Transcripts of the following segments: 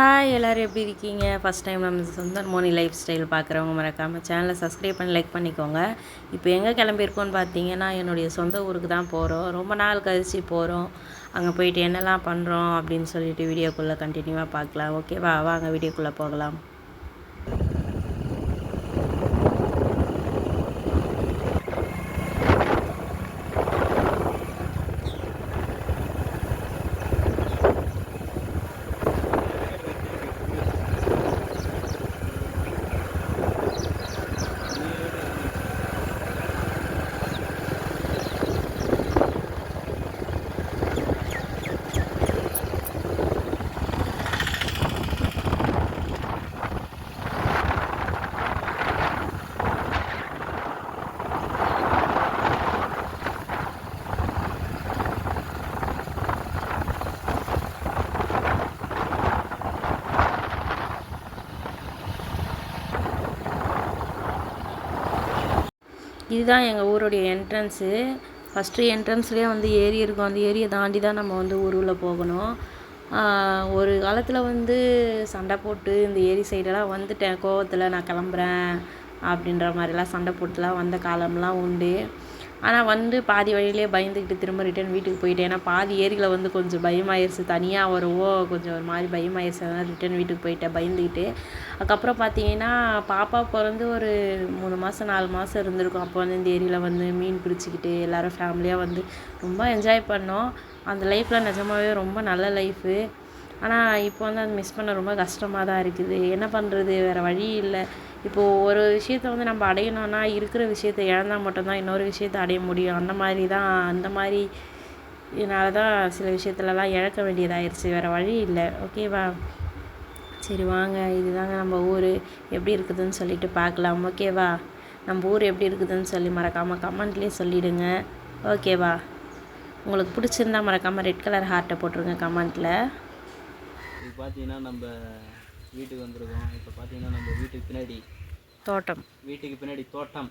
Hi எல்லோரும் எப்படி இருக்கீங்க? ஃபஸ்ட் டைம் நம்ம சொந்த மோனி லைஃப் ஸ்டைல் பார்க்குறவங்க மறக்காமல் சேனலை சப்ஸ்கிரைப் பண்ணி லைக் பண்ணிக்கோங்க. இப்போ எங்கே கிளம்பியிருக்கோன்னு பார்த்தீங்கன்னா என்னுடைய சொந்த ஊருக்கு தான் போகிறோம் ரொம்ப நாள் கழிச்சு போகிறோம் அங்கே போயிட்டு என்னெல்லாம் பண்ணுறோம் அப்படின்னு சொல்லிட்டு வீடியோக்குள்ளே கண்டினியூவாக பார்க்கலாம். ஓகேவா வாங்க வீடியோக்குள்ளே போகலாம். இதுதான் எங்கள் ஊருடைய என்ட்ரன்ஸு ஃபஸ்ட்டு என்ட்ரன்ஸ்லேயே வந்து ஏரி இருக்கும். அந்த ஏரியை தாண்டி தான் நம்ம வந்து ஊருக்குள்ளே போகணும். ஒரு காலத்தில் வந்து சண்டை போட்டு இந்த ஏரி சைடெல்லாம் வந்துட்டேன். கோவத்தில் நான் கிளம்புறேன் அப்படின்ற மாதிரிலாம் சண்டை போட்டுலாம் வந்த காலம்லாம் உண்டு. ஆனால் வந்து பாதி வழியிலே பயந்துக்கிட்டு திரும்ப ரிட்டன் வீட்டுக்கு போயிட்டேன். ஏன்னா பாதி ஏரியில் வந்து கொஞ்சம் பயமாயிருச்சு. தனியாக வரவோ கொஞ்சம் ஒரு மாதிரி பயமாயிருச்சு. அதனால் ரிட்டன் வீட்டுக்கு போயிட்டேன் பயந்துக்கிட்டு அதுக்கப்புறம் பார்த்தீங்கன்னா பாப்பா பிறந்து ஒரு மூணு மாதம் நாலு மாதம் இருந்திருக்கும். அப்போ வந்து இந்த ஏரியில் வந்து மீன் பிடிச்சிக்கிட்டு எல்லோரும் ஃபேமிலியாக வந்து ரொம்ப என்ஜாய் பண்ணோம். அந்த லைஃப்பில் நிஜமாகவே ரொம்ப நல்ல லைஃபு ஆனால் இப்போ வந்து அது மிஸ் பண்ண ரொம்ப கஷ்டமாக தான் இருக்குது. என்ன பண்ணுறது வேறு வழி இல்லை. இப்போது ஒரு விஷயத்த வந்து நம்ம அடையணும்னா இருக்கிற விஷயத்த இழந்தால் மட்டும்தான் இன்னொரு விஷயத்த அடைய முடியும். அந்த மாதிரி தான் அந்த மாதிரி இதனால தான் சில விஷயத்துலலாம் இழக்க வேண்டியதாயிருச்சு. வேறு வழி இல்லை. ஓகேவா சரி வாங்க. இதுதாங்க நம்ம ஊர். எப்படி இருக்குதுன்னு சொல்லிட்டு பார்க்கலாம். ஓகேவா நம்ம ஊர் எப்படி இருக்குதுன்னு சொல்லி மறக்காமல் கமெண்ட்லேயே சொல்லிவிடுங்க ஓகேவா உங்களுக்கு பிடிச்சிருந்தா மறக்காமல் ரெட் கலர் ஹார்ட்டை போட்டுருங்க கமெண்ட்டில் இப்போ பார்த்தீங்கன்னா நம்ம வீட்டுக்கு வந்திருக்கோம். இப்போ பார்த்தீங்கன்னா நம்ம வீட்டுக்கு பின்னாடி தோட்டம். வீட்டுக்கு பின்னாடி தோட்டம்.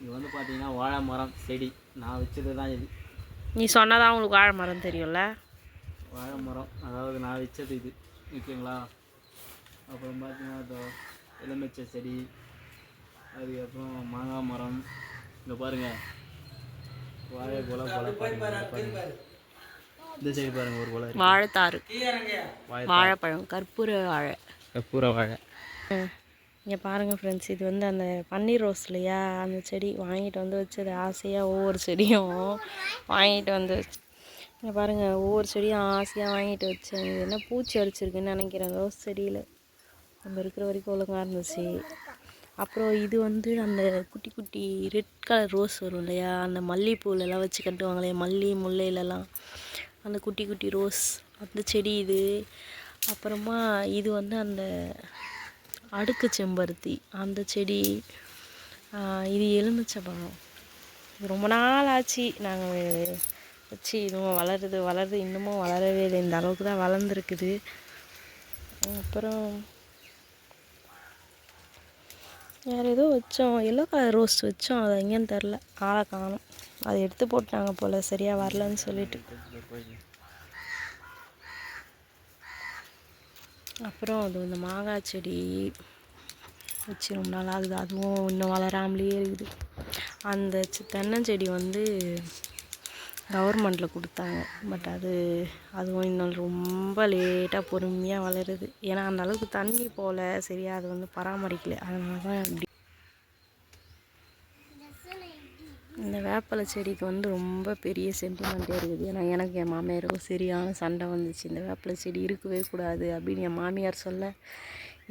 இது வந்து பார்த்தீங்கன்னா வாழை மரம் செடி. நான் வச்சது தான் இது. நீ சொன்னதான் உங்களுக்கு வாழை மரம் தெரியும்ல? வாழை மரம். அதாவது நான் வச்சது இது. ஓகேங்களா? அப்புறம் பார்த்தீங்கன்னா எலுமிச்சை செடி அதுக்கப்புறம் மாங்காய் மரம். இங்கே பாருங்கள் வாழை குலை குலை இந்த சைடு பாருங்கள் ஒரு குலை இருக்கு. வாழைத்தாறு. வாழை வாழைப்பழம் கற்பூர வாழை. கற்பூர வாழை. இங்கே பாருங்கள் ஃப்ரெண்ட்ஸ் இது வந்து அந்த பன்னீர் ரோஸ் இல்லையா? அந்த செடி வாங்கிட்டு வந்து வச்சது ஆசையாக ஒவ்வொரு செடியும் வாங்கிட்டு வந்து இங்கே பாருங்கள் ஒவ்வொரு செடியும் ஆசையாக வாங்கிட்டு வச்சேன். இது என்ன பூச்சி அடிச்சிருக்குன்னு நினைக்கிறேன். ரோஸ் செடியில் நம்ம இருக்கிற வரைக்கும் ஒழுங்காக இருந்துச்சு. அப்புறம் இது வந்து அந்த குட்டி குட்டி ரெட் கலர் ரோஸ் வரும் இல்லையா? அந்த மல்லிகைப்பூலெல்லாம் வச்சு கட்டுவாங்களே மல்லி முல்லையிலலாம் அந்த குட்டி குட்டி ரோஸ் அந்த செடி இது. அப்புறமா இது வந்து அந்த அடுக்கு செம்பருத்தி அந்த செடி இது எலுமிச்சை பழம் இது ரொம்ப நாள் ஆச்சு நாங்கள் வச்சு இதுவும் வளருது வளருது இன்னமும் வளரவே இல்லை. இந்த அளவுக்கு தான் வளர்ந்துருக்குது. அப்புறம் வேறு ஏதோ வச்சோம் எல்லோ கலர் ரோஸ் வச்சோம். அது எங்கேன்னு தெரில ஆளை காணும். அதை எடுத்து போட்டாங்க போல் சரியாக வரலன்னு சொல்லிட்டு. அப்புறம் அது இந்த மாங்காய் செடி வச்சு ரொம்ப நாள் ஆகுது. அதுவும் இன்னும் வளராமலேயே இருக்குது. அந்த தென்னஞ்செடி வந்து கவர்மெண்ட்டில் கொடுத்தாங்க. பட் அது அதுவும் இன்னும் ரொம்ப லேட்டாக பொறுமையாக வளருது. ஏன்னா அந்த அளவுக்கு தண்ணி போகல சரியாக அது வந்து பராமரிக்கலை. அதனால தான் இப்படி வாழைப்பழ செடிக்கு வந்து ரொம்ப பெரிய சென்டிமெண்ட்டே இருக்குது. ஏன்னா எனக்கு என் மாமியாருக்கும் சரியான சண்டை வந்துச்சு. இந்த வேப்பிலை செடி இருக்கவே கூடாது அப்படின்னு என் மாமியார் சொல்ல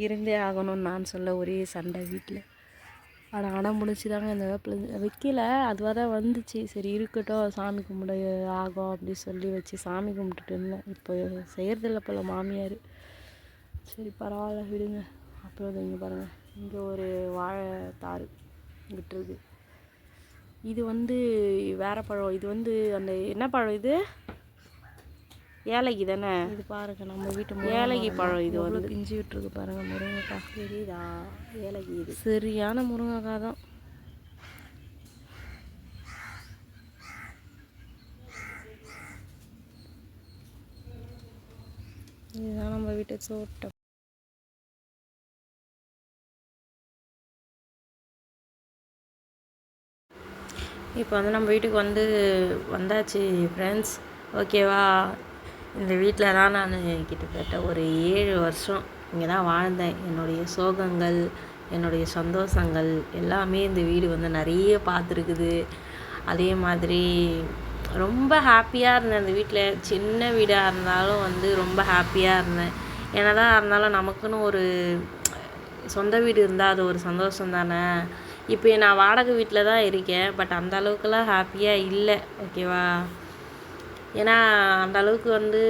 இருந்தே ஆகணும்னு நான் சொல்ல ஒரே சண்டை வீட்டில் ஆனால் அடம் முடிச்சு தாங்க இந்த வேப்பிலை வைக்கல அதுவாக தான் வந்துச்சு. சரி இருக்கட்டும். சாமி கும்பிட ஆகும் அப்படி சொல்லி வச்சு சாமி கும்பிட்டுட்டு இருந்தேன். இப்போ செய்கிறதில்ல போல் மாமியார். சரி பரவாயில்ல விடுங்க. அப்புறம் இங்கே பாருங்கள் இங்கே ஒரு வாழை தாறு விட்டுருக்கு. இது வந்து வேற பழம். இது வந்து அந்த என்ன பழம் இது? ஏலகி தானே? இது பாருங்க நம்ம வீட்டு ஏலகி பழம் இது வந்து. பிஞ்சு விட்டுருக்கு பாருங்க முருங்கைக்காய் தெரியுதா? ஏலகி இது. சரியான முருங்கைக்காய் தான். இதுதான் நம்ம வீட்டு தோட்டம் இப்போ வந்து நம்ம வீட்டுக்கு வந்து வந்தாச்சு ஃப்ரெண்ட்ஸ் ஓகேவா இந்த வீட்டில் தான் நான் கிட்டத்தட்ட ஒரு ஏழு வருஷம் இங்கே தான் வாழ்ந்தேன். என்னுடைய சோகங்கள் என்னுடைய சந்தோஷங்கள் எல்லாமே இந்த வீடு வந்து நிறைய பார்த்துருக்குது. அதே மாதிரி ரொம்ப ஹாப்பியாக இருந்தேன் இந்த வீட்டில். சின்ன வீடாக இருந்தாலும் வந்து ரொம்ப ஹாப்பியாக இருந்தேன். என்னதான் இருந்தாலும் நமக்குன்னு ஒரு சொந்த வீடு இருந்தால் அது ஒரு சந்தோஷம் தானே. இப்போ நான் வாடகை வீட்டில் தான் இருக்கேன் பட் அந்த அளவுக்குலாம் ஹாப்பியாக இல்லை ஓகேவா ஏன்னா அந்த அளவுக்கு வந்து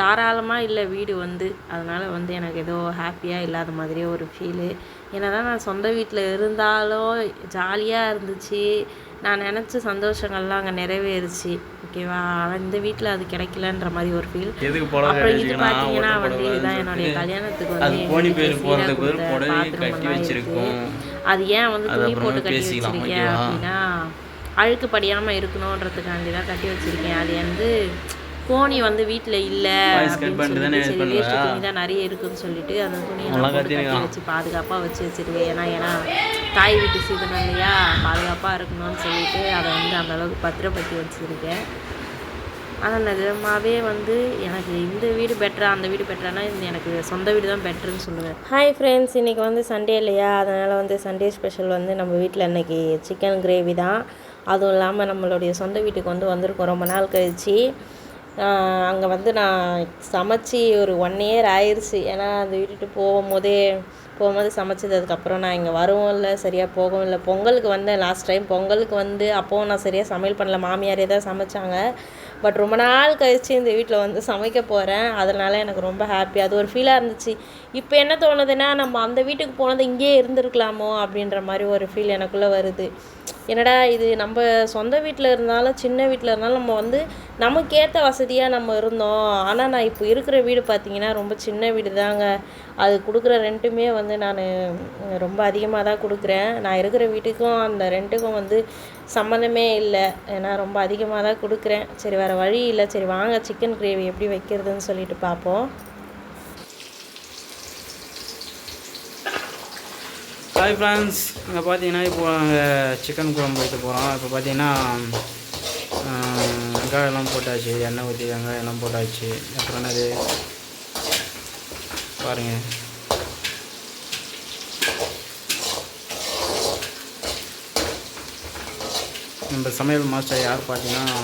தாராளமாக இல்லை வீடு வந்து. அதனால் வந்து எனக்கு ஏதோ ஹாப்பியாக இல்லாத மாதிரியே ஒரு ஃபீலு என்ன தான் நான் சொந்த வீட்டில் இருந்தாலும் ஜாலியாக இருந்துச்சு. நான் நினச்ச சந்தோஷங்கள்லாம் அங்கே நிறைவேறுச்சு. ஓகேவா இந்த வீட்டில் அது கிடைக்கலன்ற மாதிரி ஒரு ஃபீல் அப்புறம் இது பார்த்தீங்கன்னா வந்து இதுதான் என்னுடைய கல்யாணத்துக்கு வந்து கோணி எங்க பேர் வீட்டுல போகிறதுக்கு சீரா பதில் கொடுத்த புடவையை பாத்திரம் கட்டி எல்லாம் வச்சிருக்கோம். இருக்கு. அது ஏன் வந்து துணி போட்டு கட்டி வச்சிருக்கேன்? அப்படின்னா அழுக்கு படியாமல் இருக்கணுன்றதுக்காண்டி தான் கட்டி வச்சிருக்கேன். அது வந்து கோணி வந்து வீட்டில் இல்லை அப்படின்னு பண்ணுவ? துணி தான் நிறைய இருக்குன்னு சொல்லிட்டு அந்த துணியெல்லாம் போட்டு கட்டி. வச்சு பாதுகாப்பாக வச்சு வச்சிருக்கேன் ஏன்னா ஏன்னா தாய் வீட்டு சீதனம் இல்லையா? பாதுகாப்பாக இருக்கணும்னு சொல்லிட்டு அதை வந்து அந்த அளவுக்கு பத்திரப்படுத்தி வச்சுருக்கேன். ஆனால் நிஜமாவே வந்து எனக்கு இந்த வீடு பெட்டரா அந்த வீடு பெட்டரானா எனக்கு சொந்த வீடு தான் பெட்டர்னு சொல்லுவேன். ஹாய் ஃப்ரெண்ட்ஸ் இன்றைக்கி வந்து சண்டே இல்லையா? அதனால் வந்து சண்டே ஸ்பெஷல் வந்து நம்ம வீட்டில் இன்றைக்கி சிக்கன் கிரேவி தான். அதுவும் இல்லாமல் நம்மளுடைய சொந்த வீட்டுக்கு வந்து வந்திருக்கோம். ரொம்ப நாள் கழிச்சு. அங்கே வந்து நான் சமைச்சி ஒரு ஒன் இயர் ஆயிடுச்சு ஏன்னா அந்த விட்டுட்டு போகும்போதே போகும்போது சமைச்சது அதுக்கப்புறம் நான் இங்கே வரவும் இல்லை சரியாக போகவும் இல்லை. பொங்கலுக்கு வந்தேன். லாஸ்ட் டைம் பொங்கலுக்கு வந்து அப்போவும் நான் சரியாக சமையல் பண்ணல. மாமியாரே தான் சமைச்சாங்க. பட் ரொம்ப நாள் கழிச்சு இந்த வீட்டில் வந்து சமைக்க போகிறேன் அதனால் எனக்கு ரொம்ப ஹாப்பி அது ஒரு ஃபீலாக இருந்துச்சு. இப்போ என்ன தோணுதுன்னா நம்ம அந்த வீட்டுக்கு போனது இங்கேயே இருந்திருக்கலாமோ அப்படின்ற மாதிரி ஒரு ஃபீல் எனக்குள்ளே வருது. என்னடா இது நம்ம சொந்த வீட்டில் இருந்தாலும் சின்ன வீட்டில் இருந்தாலும் நம்ம வந்து நமக்கேற்ற வசதியாக நம்ம இருந்தோம். ஆனால் நான் இப்போ இருக்கிற வீடு பார்த்திங்கன்னா ரொம்ப சின்ன வீடு தாங்க. அது கொடுக்குற ரெண்ட்டுமே வந்து நான் ரொம்ப அதிகமாக தான் கொடுக்குறேன். நான் இருக்கிற வீட்டுக்கும் அந்த ரெண்ட்டுக்கும் வந்து சம்மந்தமே இல்லை. ஏன்னா ரொம்ப அதிகமாக தான் கொடுக்குறேன். சரி வேறு வழி இல்லை. சரி வாங்க சிக்கன் கிரேவி எப்படி வைக்கிறதுன்னு சொல்லிட்டு பார்ப்போம். ஹாய் ஃப்ரெண்ட்ஸ் இங்கே பார்த்தீங்கன்னா இப்போ நாங்கள் சிக்கன் குழம்பு வைக்க போகிறோம் இப்போ பார்த்தீங்கன்னா வெங்காயம் எல்லாம் போட்டாச்சு. எண்ணெய் ஊற்றி வெங்காயம் எல்லாம் போட்டாச்சு. அப்புறம் என்னது? பாருங்கள் நம்ம சமையல் மாஸ்டர் யார் பார்த்தீங்கன்னா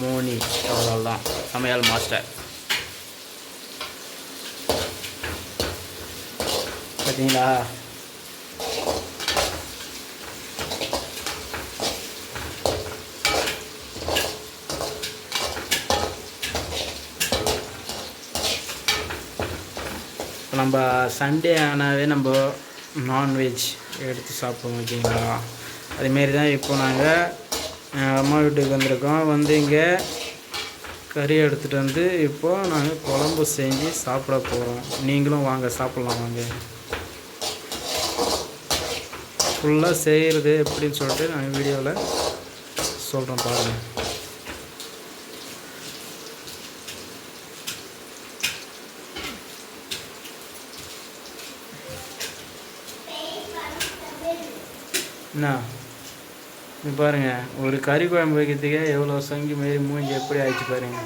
மோனி அவர்கள் தான். சமையல் மாஸ்டர். பார்த்தீங்களா? நம்ம சண்டே ஆனாவே நம்ம நான்வெஜ் எடுத்து சாப்பிடுவோம் ஓகேங்களா? அதுமாரி தான் இப்போ நாங்கள் அம்மா வீட்டுக்கு வந்திருக்கோம். வந்து இங்கே கறி எடுத்துகிட்டு வந்து இப்போது நாங்கள் குழம்பு செஞ்சு சாப்பிட போகிறோம் நீங்களும் வாங்க சாப்பிட்லாம் வாங்க. ஃபுல்லாக செய்கிறது எப்படின்னு சொல்லிட்டு நாங்கள் வீடியோவில் சொல்கிறோம் பாருங்கள் என்ன? இது பாருங்க ஒரு கறி குழம்பு வைக்கிறதுக்கே எவ்வளோ சங்கி மாரி மூஞ்சி எப்படி ஆயிடுச்சு பாருங்க.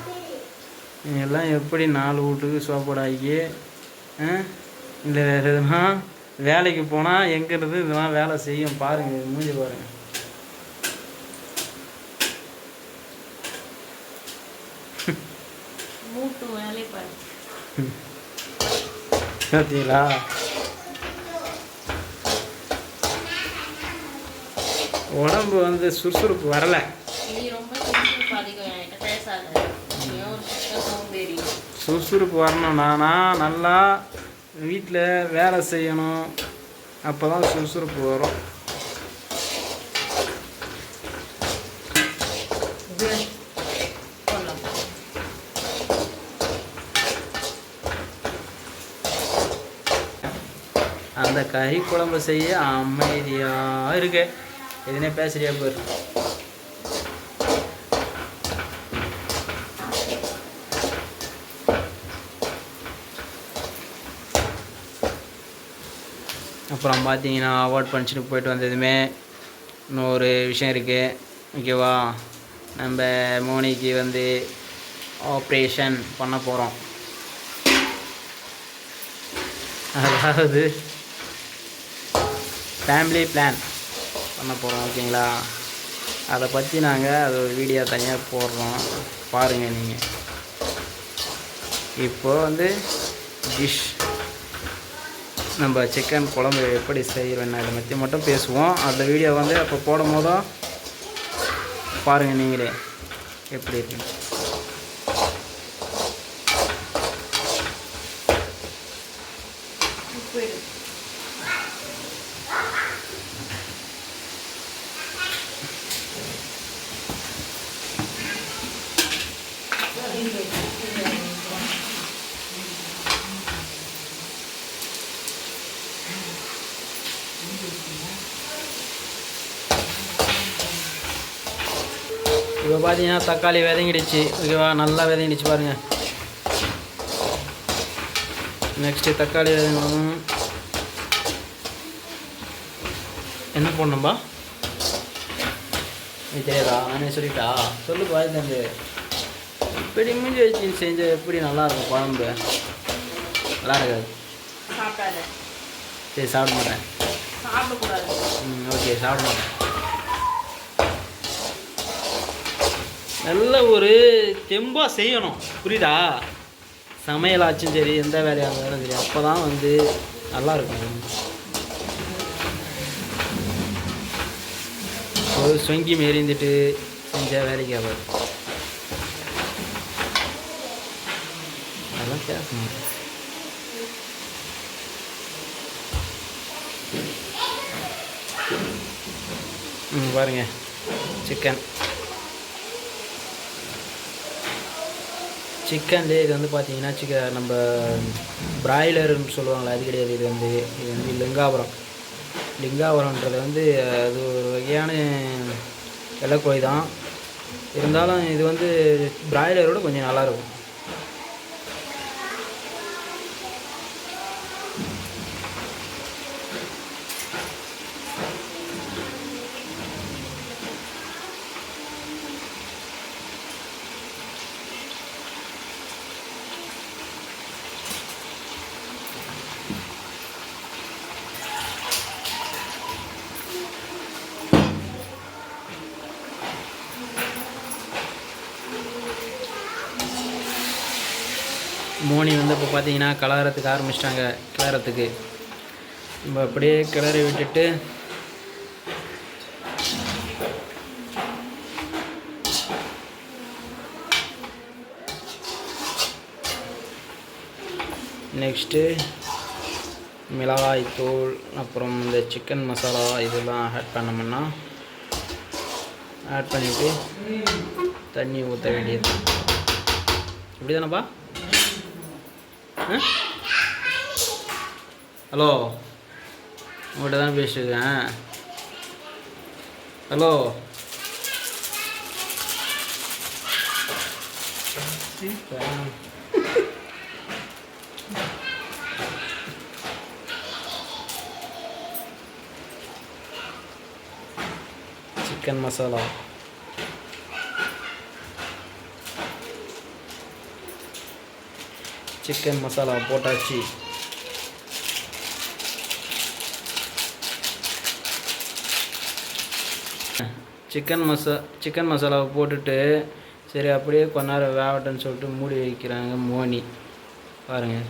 நீங்க எல்லாம் எப்படி நாலு வீட்டுக்கு சோப்பாடாகி இல்லை வேறு எதுனா வேலைக்கு போனால் எங்கேருந்து இதெல்லாம் வேலை செய்யும் பாருங்க இது மூஞ்சி பாருங்க. மூட்டு வேலை பாரு பார்த்தீங்களா உடம்பு வந்து சுறுசுறுப்பு வரலை. சுறுசுறுப்பு அதிகம். என்கிட்ட பேசாத. நீ ஒரு சுத்த சோம்பேறி சுறுசுறுப்பு வரணும் நானா நல்லா வீட்டில் வேலை செய்யணும். அப்போ தான் சுறுசுறுப்பு வரும். அந்த கறி குழம்பு செய்ய அமைதியாக இருக்கு. எதுனே பேசுறியா போயிரு அப்புறம் பார்த்தீங்கன்னா அவார்ட் ஃபங்க்ஷனுக்கு போயிட்டு வந்ததுமே இன்னொரு விஷயம் இருக்குது ஓகேவா நம்ம மோனிக்கு வந்து ஆப்ரேஷன் பண்ண போகிறோம் அதாவது ஃபேமிலி பிளான் பண்ண போகிறோம் ஓகேங்களா? அதை பற்றி நாங்கள் அது ஒரு வீடியோ தனியாக போடுறோம். பாருங்கள் நீங்கள் இப்போ வந்து டிஷ் நம்ம சிக்கன் குழம்பு எப்படி செய்கிறோம் இதை பற்றி மட்டும் பேசுவோம். அந்த வீடியோ வந்து அப்போ போடும் போதும் பாருங்கள் நீங்களே எப்படி இருக்கு இப்போ பார்த்தீங்கன்னா தக்காளி விதங்கிடுச்சு. ஓகேவா? நல்லா விதங்கிடுச்சு பாருங்கள் நெக்ஸ்ட்டு தக்காளி விதங்கணும் என்ன போடணும்பா? நீ தெரியாதா? நானே சொல்லிட்டா? சொல்லு தம்பி இப்படி மிஞ்சி வச்சு செஞ்ச எப்படி நல்லா இருக்கும் குழம்பு? நல்லா இருக்காது. சரி சாப்பிட மாட்டேன். சாப்பிடக்கூடாது. ம் ஓகே சாப்பிட மாட்டேன். நல்ல ஒரு தெம்பாக செய்யணும். புரியுதா? சமையலாச்சும் சரி எந்த வேலையாக இருந்தாலும் சரி அப்போ தான் வந்து நல்லா இருக்கும். ஒரு சொங்கி மாரி செஞ்சால் வேலைக்கு ஆகாது அதெல்லாம் பேசணும். ம் பாருங்க. சிக்கன் சிக்கன்லேயே இது வந்து பார்த்தீங்கன்னா சிக்க நம்ம பிராய்லர்னு சொல்லுவாங்களே அது கிடையாது. இது வந்து இது வந்து லிங்காபுரம். லிங்காபுரம்ன்றது வந்து அது ஒரு வகையான வெள்ளைக்கோழி தான். இருந்தாலும் இது வந்து பிராய்லரோட கொஞ்சம் நல்லாயிருக்கும் மோனி வந்து இப்போ பார்த்தீங்கன்னா கலரத்துக்கு ஆரம்பிச்சிட்டாங்க. கிளறத்துக்கு நம்ம அப்படியே கிளறி விட்டுட்டு நெக்ஸ்ட்டு மிளகாய் தூள் அப்புறம் இந்த சிக்கன் மசாலா இதெல்லாம் ஆட் பண்ணோம்னா ஆட் பண்ணிவிட்டு தண்ணி ஊற்ற வேண்டியது. இப்படி தானேப்பா ஹலோ. உங்கள்கிட்ட தான் பேசிட்டுருக்கேன். Hello. Chicken masala. Chicken masala போட்டாச்சு சிக்கன் மசா சிக்கன் மசாலாவை போட்டுட்டு சரி அப்படியே கொஞ்ச நேரம் வேகட்டும்னு சொல்லிட்டு மூடி வைக்கிறாங்க மோனி. பாருங்கள்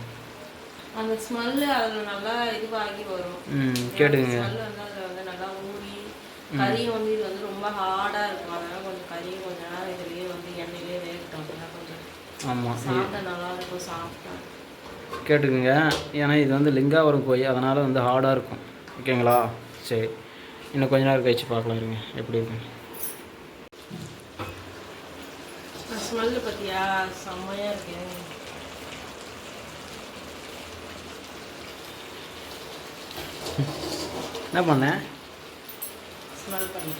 அந்த ஸ்மெல்லு அதில் நல்லா இதுவாகி வரும். ம் கேட்டுங்க ஸ்மெல் வந்து அதில் வந்து நல்லா ஊறி கறியும் வந்து இது வந்து ரொம்ப ஹார்டாக இருக்கும். அதனால கொஞ்சம் கறியும் கொஞ்ச நேரம் இதுலேயே வந்து எண்ணெயிலே கொஞ்சம் ஆமாம் சாப்பிட நல்லா இருக்கும் சாப்பிட்டா. கேட்டுக்குங்க. ஏன்னா இது வந்து லிங்காவரம் கோழி அதனால் வந்து ஹார்டாக இருக்கும். ஓகேங்களா? சரி. இன்னும் கொஞ்ச நேரம் கழிச்சு பார்க்கலாம் இருங்க. எப்படி இருக்குங்க ஸ்மெல்லு பற்றியா செம்மையாக இருக்கு. என்ன பண்ணேன் ஸ்மெல் பண்ணி.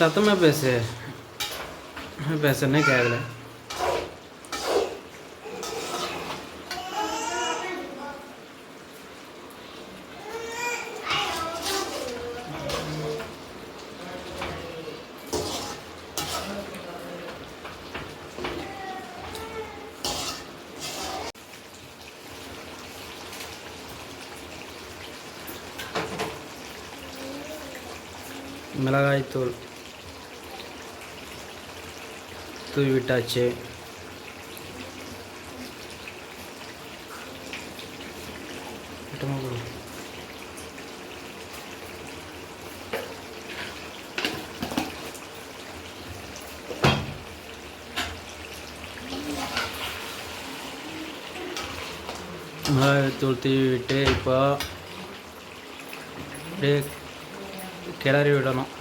சத்தமாக பேசு பேசுறனே கேட்கல மிளகாய்த்தூள் தூவி விட்டாச்சு. மிளகாய்த்தூள் தூவி விட்டு இப்போ அப்படியே கிளறி விடணும்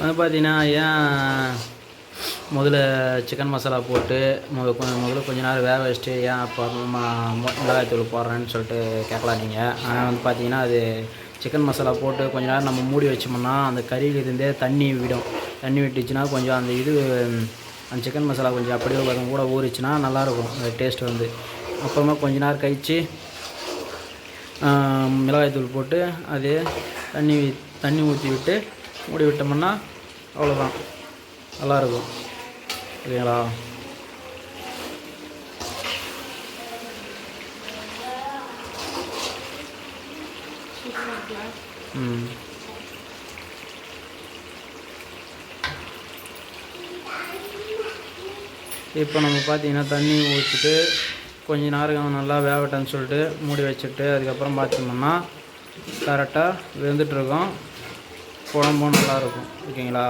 வந்து பார்த்தீங்கன்னா ஏன் முதல்ல சிக்கன் மசாலா போட்டு முதல் கொஞ்சம் முதல்ல கொஞ்ச நேரம் வேக வச்சுட்டு ஏன் அப்போ மிளகாய்த்தூள் போடுறேன்னு சொல்லிட்டு கேட்கலாம் நீங்கள் ஆனால் வந்து பார்த்தீங்கன்னா அது சிக்கன் மசாலா போட்டு கொஞ்ச நேரம் நம்ம மூடி வச்சோம்னா அந்த கறியிலிருந்தே தண்ணி விடும். தண்ணி விட்டுச்சுன்னா கொஞ்சம் அந்த இது அந்த சிக்கன் மசாலா கொஞ்சம் அப்படியே கொஞ்சம் கூட ஊறிச்சுன்னா நல்லாயிருக்கும் அந்த டேஸ்ட் வந்து. அப்புறமா கொஞ்ச நேரம் கழித்து மிளகாய்த்தூள் போட்டு அது தண்ணி தண்ணி ஊற்றி விட்டு மூடி விட்டோம்னா அவ்வளோதான் நல்லாயிருக்கும் சரிங்களா? ம். இப்போ நம்ம பார்த்தீங்கன்னா தண்ணி ஊற்றிட்டு கொஞ்ச நேரம் நல்லா வேகட்டேன்னு சொல்லிட்டு மூடி வச்சுட்டு அதுக்கப்புறம் பார்த்தோம்னா கரெக்டாக வெந்துட்டுருக்கோம். குழம்பும் நல்லாயிருக்கும். ஓகேங்களா?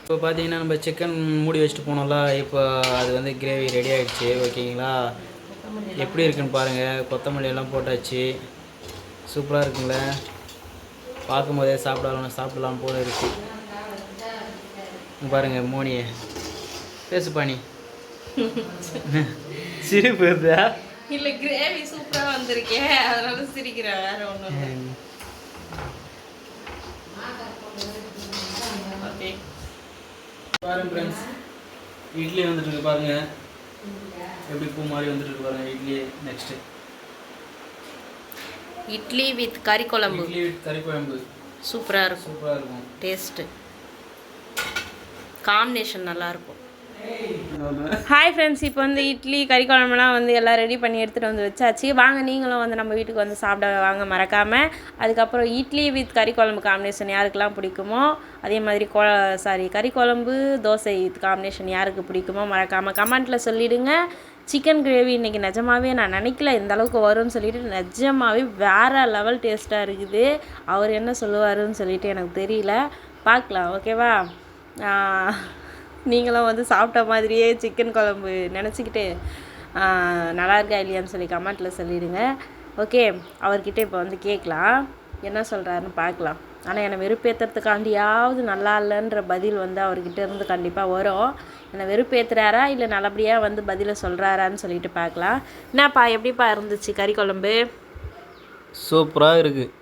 இப்போ பார்த்தீங்கன்னா நம்ம சிக்கன் மூடி வச்சுட்டு போனோம்ல இப்போ அது வந்து கிரேவி ரெடி ஆகிடுச்சு ஓகேங்களா? எப்படி இருக்குன்னு பாருங்கள் கொத்தமல்லி எல்லாம் போட்டாச்சு. சூப்பராக இருக்குங்களே. பார்க்கும்போதே சாப்பிடலாம் சாப்பிடலாம் போல இருக்கு. இங்க பாருங்க மோனியை. பேசு பாணி. சிரிப்பு வருதா? இல்லை கிரேவி சூப்பராக வந்திருக்கேன் அதனால சிரிக்கிறேன் வேற ஒன்றும் ஓகே பாருங்க ஃப்ரெண்ட்ஸ் இட்லி வந்துட்டு இருக்கு பாருங்க. எப்படி பூ மாதிரி வந்துட்டு பாருங்க இட்லி நெக்ஸ்ட் இட்லி வித் கறி குழம்பு. இட்லி with கறி குழம்பு. சூப்பராக இருக்கும். சூப்பராக இருக்கும். டேஸ்ட்டு காம்பினேஷன் நல்லாயிருக்கும் ஹாய் ஃப்ரெண்ட்ஸ் இப்போ வந்து இட்லி கறி குழம்புலாம் வந்து எல்லாம் ரெடி பண்ணி எடுத்துகிட்டு வந்து வச்சாச்சு. வாங்க நீங்களும் வந்து நம்ம வீட்டுக்கு வந்து சாப்பிட வாங்க மறக்காமல் அதுக்கப்புறம் இட்லி வித் கறி குழம்பு காம்பினேஷன் யாருக்கெல்லாம் பிடிக்குமோ அதே மாதிரி கொ சாரி கறி குழம்பு தோசை வித் காம்பினேஷன் யாருக்கு பிடிக்குமோ மறக்காமல் கமெண்ட்டில் சொல்லிவிடுங்க சிக்கன் கிரேவி இன்றைக்கி நிஜமாவே நான் நினைக்கல இந்த அளவுக்கு வரும்னு சொல்லிட்டு நிஜமாவே வேறு லெவல் டேஸ்ட்டாக இருக்குது. அவர் என்ன சொல்லுவாருன்னு சொல்லிட்டு எனக்கு தெரியல. பார்க்கலாம் ஓகேவா நீங்களும் வந்து சாப்பிட்ட மாதிரியே சிக்கன் குழம்பு நினச்சிக்கிட்டு நல்லா இருக்கா இல்லையான்னு சொல்லி கமெண்ட்டில் சொல்லிடுங்க. ஓகே அவர்கிட்ட இப்போ வந்து கேட்கலாம். என்ன சொல்கிறாருன்னு பார்க்கலாம். ஆனால் என்னை வெறுப்பேற்றுறதுக்காண்டியாவது நல்லா இல்லைன்ற பதில் வந்து அவர்கிட்ட இருந்து கண்டிப்பாக வரும். என்னை வெறுப்பேற்றுறாரா இல்லை நல்லபடியாக வந்து பதிலை சொல்கிறாரான்னு சொல்லிட்டு பார்க்கலாம். என்னப்பா எப்படிப்பா இருந்துச்சு கறி குழம்பு? சூப்பராக இருக்குது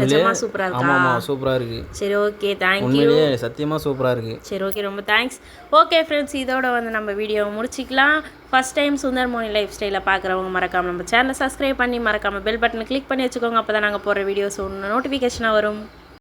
நிஜமா சூப்பராக இருக்கா? ஆமாம் ஆமாம் சூப்பராக இருக்கு. சரி ஓகே தேங்க்யூ உண்மையிலேயே சத்தியமாக சூப்பராக இருக்கு. சரி ஓகே ரொம்ப தேங்க்ஸ் ஓகே ஃப்ரெண்ட்ஸ் இதோட வந்து நம்ம வீடியோவை முடிச்சிக்கலாம். ஃபஸ்ட் டைம் சுந்தர் மோனி லைஃப் ஸ்டைலில் பார்க்குறவங்க மறக்காமல் நம்ம சேனலை சப்ஸ்கிரைப் பண்ணி மறக்காமல் பெல் பட்டனை கிளிக் பண்ணி வச்சுக்கோங்க. அப்போ தான் நாங்கள் போடுற வீடியோஸ் ஒன்று நோட்டிஃபிகேஷனாக வரும்.